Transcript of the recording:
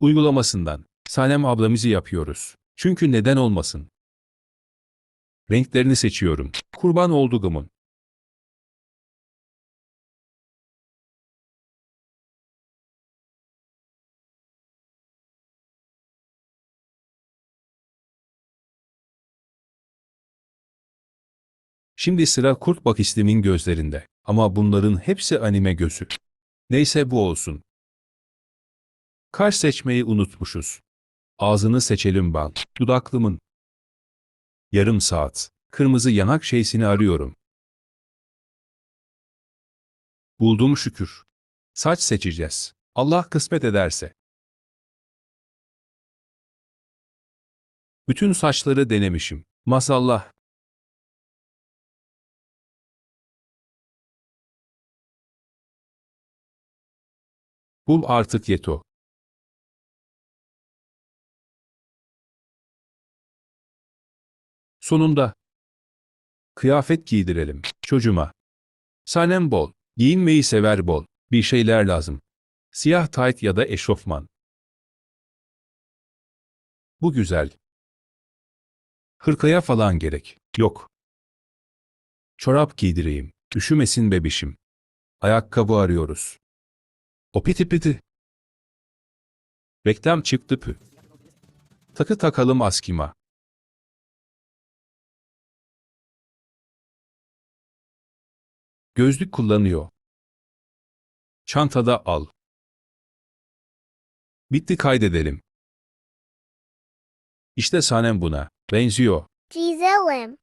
uygulamasından Sanem ablamızı yapıyoruz. Çünkü neden olmasın? Renklerini seçiyorum. Kurban olduğumun. Şimdi sıra Kurt Bakislim'in gözlerinde. Ama bunların hepsi anime gözü. Neyse bu olsun. Kaş seçmeyi unutmuşuz. Ağzını seçelim ben. Dudaklımın. Yarım saat. Kırmızı yanak şeysini arıyorum. Buldum şükür. Saç seçeceğiz. Allah kısmet ederse. Bütün saçları denemişim. Masallah. Bul artık yeto. Sonunda. Kıyafet giydirelim çocuğuma. Sanem bol. Giyinmeyi sever bol. Bir şeyler lazım. Siyah tayt ya da eşofman. Bu güzel. Hırkaya falan gerek. Yok. Çorap giydireyim. Üşümesin bebişim. Ayakkabı arıyoruz. O piti piti. Reklam çıktı pü. Takı takalım askima. Gözlük kullanıyor. Çantada al. Bitti kaydedelim. İşte sahnem buna. Benziyor. Gizelim.